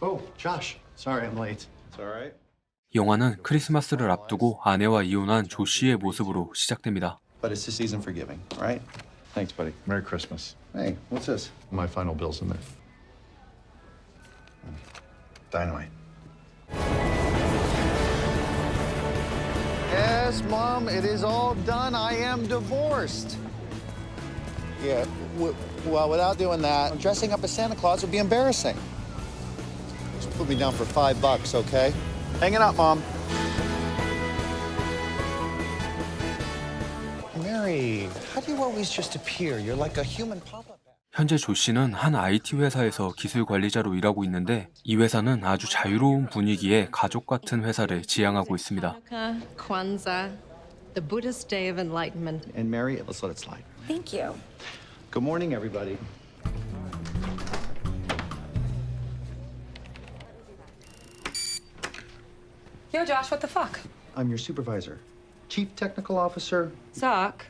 Oh, Josh. Sorry I'm late. It's all right. 영화는 크리스마스를 앞두고 아내와 이혼한 조 씨의 모습으로 시작됩니다. But it's the season for giving, right? Thanks, buddy. Merry Christmas. Hey, what's this? My final bill's in there. Dynamite. Yes, Mom, it is all done. I am divorced. Yeah, w- well, without doing that, dressing up as Santa Claus would be embarrassing. Put me down for five bucks, okay? Hang it up, Mom. Mary, how do you always just appear? You're like a human pop-up. 현재 조 씨는 한 IT 회사에서 기술 관리자로 일하고 있는데 이 회사는 아주 자유로운 분위기의 가족 같은 회사를 지향하고 있습니다. The Buddhist day of enlightenment. And Mary, let's let it slide. Thank you. Good morning, everybody. Yo, Josh, what the fuck? I'm your supervisor. Chief Technical Officer. Suck.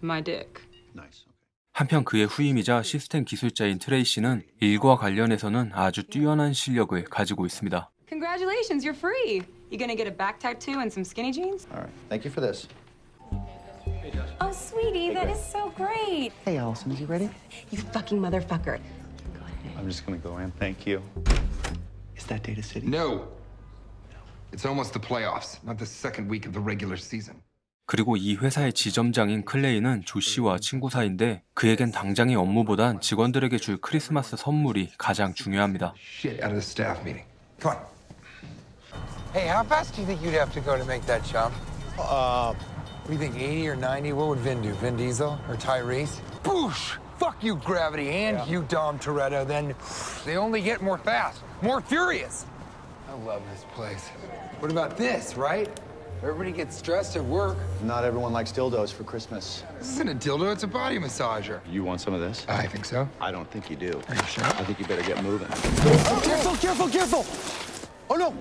My dick. Nice. 한편 그의 후임이자 시스템 기술자인 트레이시는 일과 관련해서는 아주 뛰어난 실력을 가지고 있습니다. Congratulations, you're free. You gonna get a back tattoo and some skinny jeans? All right. Thank you for this. Oh, sweetie, that is so great. Hey, Allison, is he ready? You fucking motherfucker. I'm just gonna go in. Thank you. Is that Data City? No. It's almost the playoffs, not the second week of the regular season. 그리고 이 회사의 지점장인 클레이는 조 씨와 친구 사이인데 그에겐 당장의 업무보단 직원들에게 줄 크리스마스 선물이 가장 중요합니다. Shit out of the staff meeting. Come on. Hey, how fast do you think you'd have to go to make that jump? Uh, what do you think, 80 or 90? What would Vin do? Vin Diesel or Tyrese? Boosh! Fuck you, Gravity, and you, Dom Toretto. Then they only get more fast, more furious. I love this place. What about this, right? Everybody gets stressed at work. Not everyone likes dildos for Christmas. This isn't a dildo, it's a body massager. You want some of this? I think so. I don't think you do. Are you sure? I think you better get moving. Careful, careful, careful! Oh no!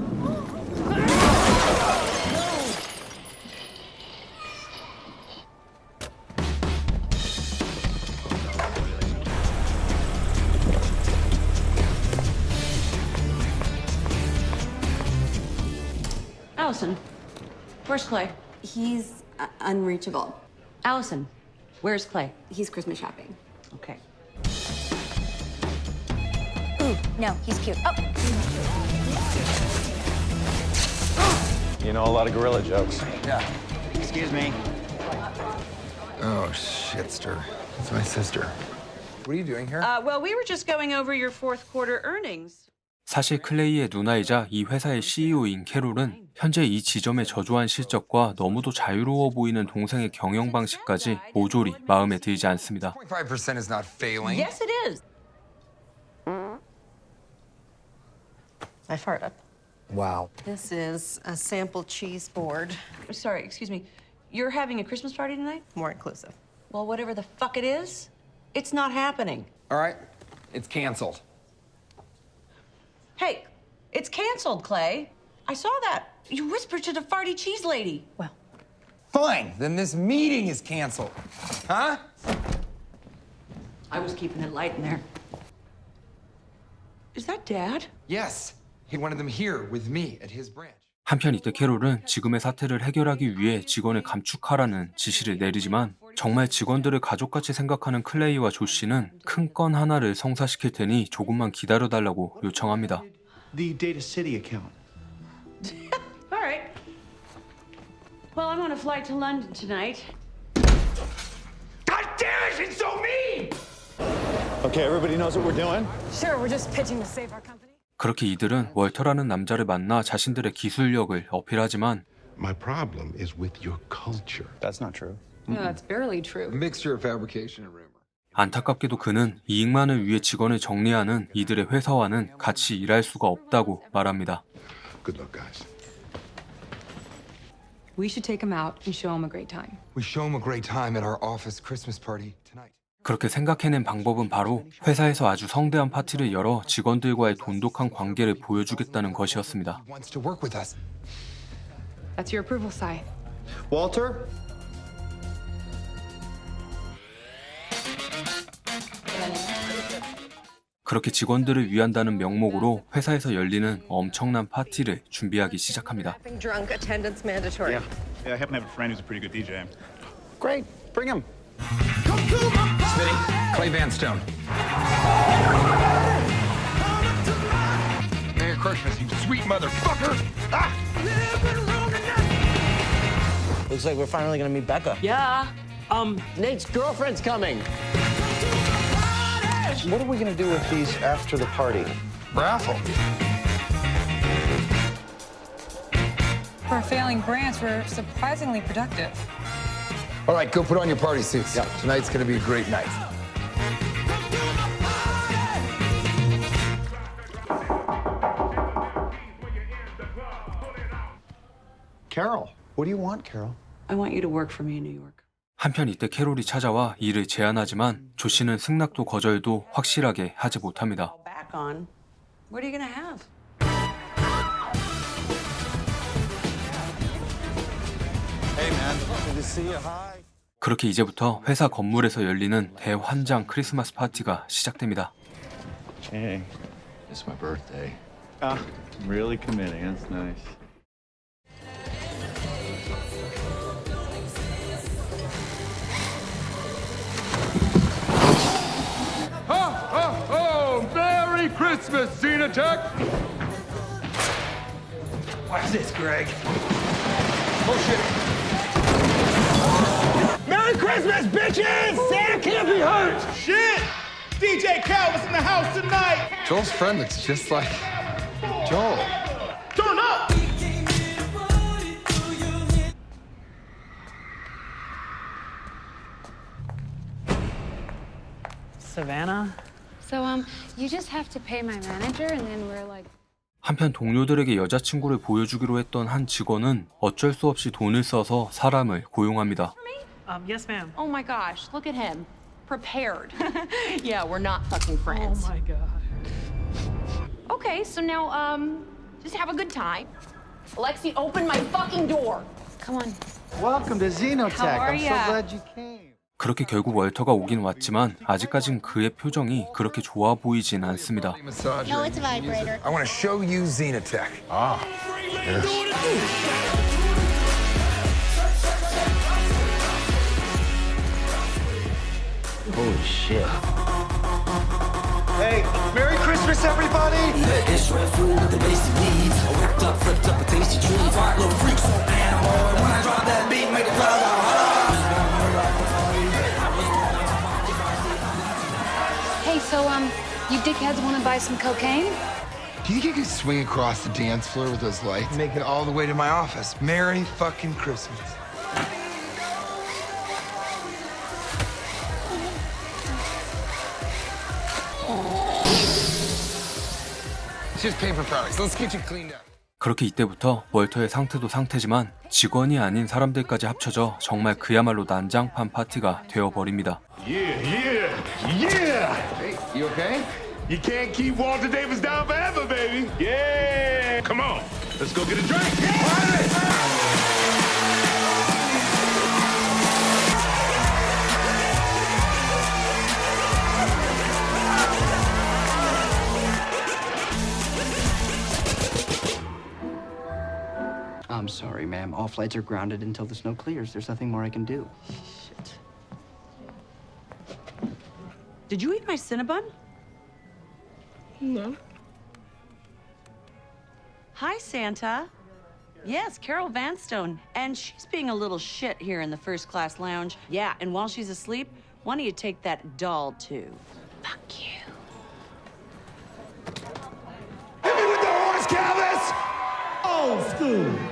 Clay? He's uh, unreachable. Allison, where's Clay? He's Christmas shopping. Okay. Ooh, no, he's cute. Oh, You know a lot of gorilla jokes. Yeah. Excuse me. Oh, shitster. It's my sister. What are you doing here? Uh, well, we were just going over your fourth quarter earnings. 사실 클레이의 누나이자 이 회사의 CEO인 캐롤은 현재 이 지점의 저조한 실적과 너무도 자유로워 보이는 동생의 경영 방식까지 모조리 마음에 들지 않습니다. 0.5% is not failing. Yes, it is. I farted. Wow. This is a sample cheese board, Sorry, excuse me. You're having a Christmas party tonight? more inclusive. Well, whatever the fuck it is, it's not happening. All right. It's canceled. Hey, it's canceled, Clay. I saw that. You whispered to the farty cheese lady. Well, Fine. Then this meeting is canceled. Huh? I was keeping it light in there. Is that Dad? Yes. He wanted them here with me at his branch. 한편 이때 캐롤은 지금의 사태를 해결하기 위해 직원을 감축하라는 지시를 내리지만 정말 직원들을 가족같이 생각하는 클레이와 조 씨는 큰 건 하나를 성사시킬 테니 조금만 기다려달라고 요청합니다. The Data City account. All right. Well, I'm on a flight to London tonight. God damn it, it's so mean! Okay, everybody knows what we're doing? Sure, we're just pitching to save our company. 그렇게 이들은 월터라는 남자를 만나 자신들의 기술력을 어필하지만 My problem is with your culture. That's not true. No, that's barely A true. mixture of fabrication and rumor. 안타깝게도 그는 이익만을 위해 직원을 정리하는 이들의 회사와는 같이 일할 수가 없다고 말합니다. Good luck, guys. We should take him out and show him a great time. We show him a great time at our office Christmas party tonight. 그렇게 생각해낸 방법은 바로 회사에서 아주 성대한 파티를 열어 직원들과의 돈독한 관계를 보여주겠다는 것이었습니다. That's your approval sign. Walter? 그렇게 직원들을 위한다는 명목으로 회사에서 열리는 엄청난 파티를 준비하기 시작합니다. Having drunk attendance mandatory. Yeah, I happen to have a friend who's a pretty good DJ. Great. Bring him. Smitty, Clay Vanstone. Merry Christmas, you sweet motherfucker! Ah! Looks like we're finally gonna meet Becca. Yeah. Um, Nate's girlfriend's coming. What are we gonna do with these after the party? Raffle. For a failing branch, we're surprisingly productive. All right, go put on your party suits. Tonight's gonna be a great night. Carol, what do you want, Carol? I want you to work for me in New York. 한편 이때 캐롤이 찾아와 일을 제안하지만 조 씨는 승낙도 거절도 확실하게 하지 못합니다. Back on. What are you gonna have? 그렇게 이제부터 회사 건물에서 열리는 대환장 크리스마스 파티가 시작됩니다. Hey. It's my birthday. Ah, really committing. That's nice. Oh, oh, oh! Merry Christmas, Xenotech! Watch this, Greg. Merry Christmas, bitches! Santa can't be hurt! Shit! DJ Calvin's in the house tonight! Joel's friend looks just like Joel. Turn up! Savannah? So, um, you just have to pay my manager, and then we're like. 한편 동료들에게 여자친구를 보여주기로 했던 한 직원은 어쩔 수 없이 돈을 써서 사람을 고용합니다. Um, yes, ma'am. Oh my gosh, look at him. Prepared. yeah, we're not fucking friends. Oh my god. Okay, so now, um, just have a good time. Alexi, open my fucking door. Come on. Welcome to Xenotech. How are I'm so ya? glad you came. 그렇게 결국 월터가 오긴 왔지만 아직까진 그의 표정이 그렇게 좋아 보이진 않습니다. Massage. No, it's a vibrator. I want to show you Xenotech. Ah, Holy shit. Hey, Merry Christmas, everybody! Hey, so, um, you dickheads want to buy some cocaine? Do you think you could swing across the dance floor with those lights? Make it all the way to my office. Merry fucking Christmas. Just paper products. Let's get you cleaned up. 그렇게 이때부터 월터의 상태도 상태지만 직원이 아닌 사람들까지 합쳐져 정말 그야말로 난장판 파티가 되어버립니다. yeah, yeah, yeah! Hey, you okay? You can't keep Walter Davis down forever, baby. Yeah! Come on, let's go get a drink. I'm sorry, ma'am. All flights are grounded until the snow clears. There's nothing more I can do. Shit. Did you eat my Cinnabon? No. Hi, Santa. Yes, Carol Vanstone. And she's being a little shit here in the first class lounge. Yeah, and while she's asleep, why don't you take that doll too? Fuck you. Hit me with the horse, Calvis! Oh, Old school!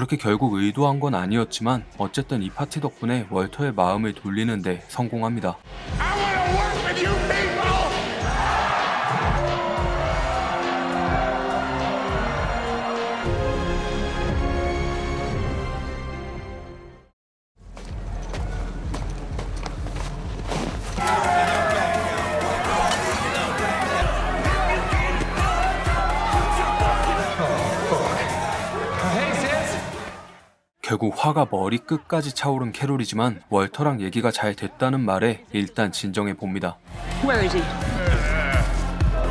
그렇게 결국 의도한 건 아니었지만 어쨌든 이 파티 덕분에 월터의 마음을 돌리는데 성공합니다. 결국 화가 머리 끝까지 차오른 캐롤이지만 월터랑 얘기가 잘 됐다는 말에 일단 진정해 봅니다. Where is he?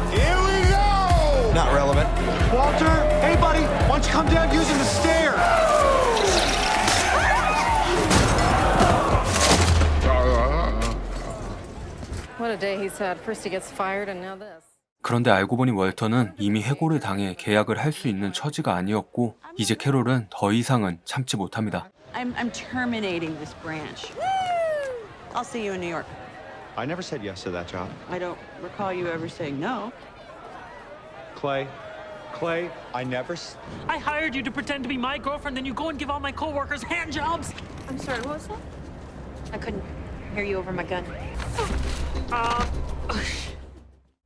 Here we go! Not relevant. Walter, hey buddy, why don't you come down using the stair? What a day he's had. First he gets fired and now this. 그런데 알고 보니 월터는 이미 해고를 당해 계약을 할 수 있는 처지가 아니었고 이제 캐롤은 더 이상은 참지 못합니다. I'm, I'm terminating this branch. I'll see you in New York. I never said yes to that job. I don't recall you ever saying no. Clay, Clay, I never. s- I hired you to pretend to be my girlfriend, then you go and give all my coworkers hand jobs. I'm sorry, what was that? I couldn't hear you over my gun.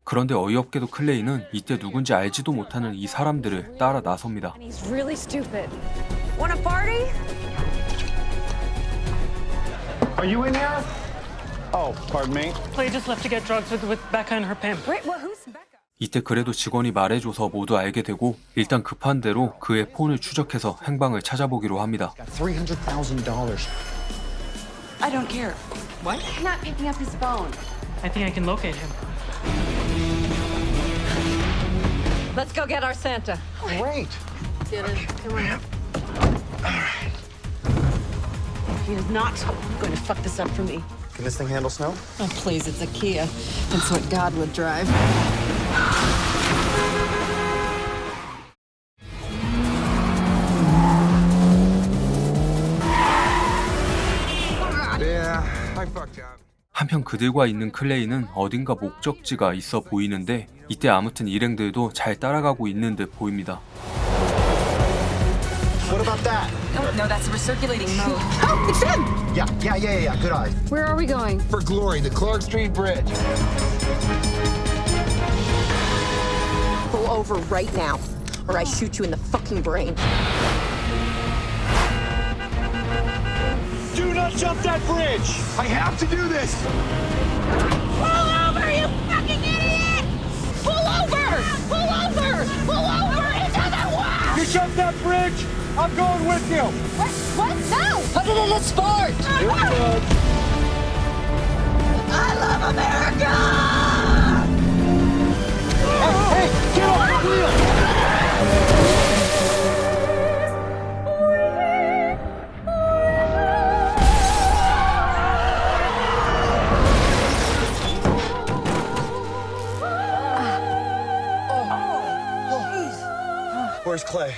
그런데 어이없게도 클레이는 이때 누군지 알지도 못하는 이 사람들을 따라 나섭니다. Oh? 이때 그래도 직원이 말해줘서 모두 알게 되고 일단 급한 대로 그의 폰을 추적해서 행방을 찾아보기로 합니다. $300,000. I don't care. You not picking up his phone? I think I can locate him. Let's go get our Santa. Great. Get in. Come on. He is not going to fuck this up for me. Can this thing handle snow? Oh, please, it's a Kia. That's what God would drive. Yeah, I fucked up. 한편 그들과 있는 클레이는 어딘가 목적지가 있어 보이는데 이때 아무튼 일행들도 잘 따라가고 있는 듯 보입니다. What about that? No, that's recirculating mode. Oh, it's him! Yeah, yeah, yeah, yeah, yeah. Good eye. Where are we going? For glory, the Clark Street Bridge. Pull over right now, or I shoot you in the fucking brain. Do not jump that bridge! I have to do this! Jump that bridge, I'm going with you! What? What? No! Put it in the sport! I love America! Where's Clay?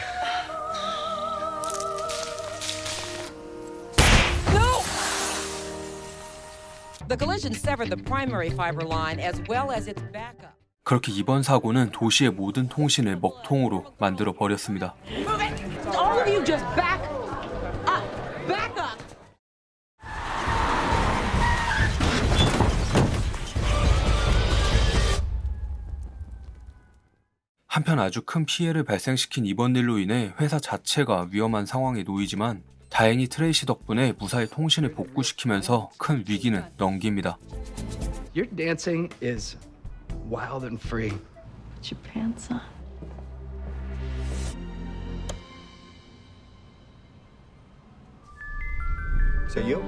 The collision severed the primary fiber line as well as its backup. 그렇게 이번 사고는 도시의 모든 통신을 먹통으로 만들어 버렸습니다. Move it! All of you just back 한편 아주 큰 피해를 발생시킨 이번 일로 인해 회사 자체가 위험한 상황에 놓이지만 다행히 트레이시 덕분에 무사히 통신을 복구시키면서 큰 위기는 넘깁니다. Your dancing is wild and free. Put your pants on. So you?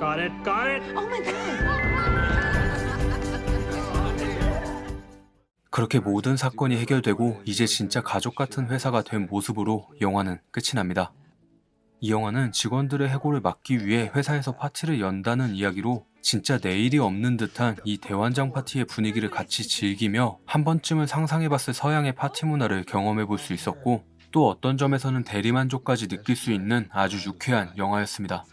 Got it, got it. Oh my god! 그렇게 모든 사건이 해결되고 이제 진짜 가족 같은 회사가 된 모습으로 영화는 끝이 납니다. 이 영화는 직원들의 해고를 막기 위해 회사에서 파티를 연다는 이야기로 진짜 내일이 없는 듯한 이 대환장 파티의 분위기를 같이 즐기며 한 번쯤은 상상해봤을 서양의 파티 문화를 경험해 볼 수 있었고 또 어떤 점에서는 대리만족까지 느낄 수 있는 아주 유쾌한 영화였습니다.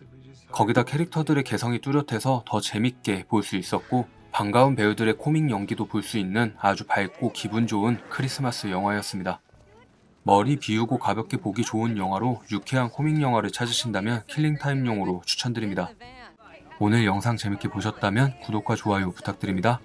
거기다 캐릭터들의 개성이 뚜렷해서 더 재밌게 볼 수 있었고 반가운 배우들의 코믹 연기도 볼 수 있는 아주 밝고 기분 좋은 크리스마스 영화였습니다. 머리 비우고 가볍게 보기 좋은 영화로 유쾌한 코믹 영화를 찾으신다면 킬링타임용으로 추천드립니다. 오늘 영상 재밌게 보셨다면 구독과 좋아요 부탁드립니다.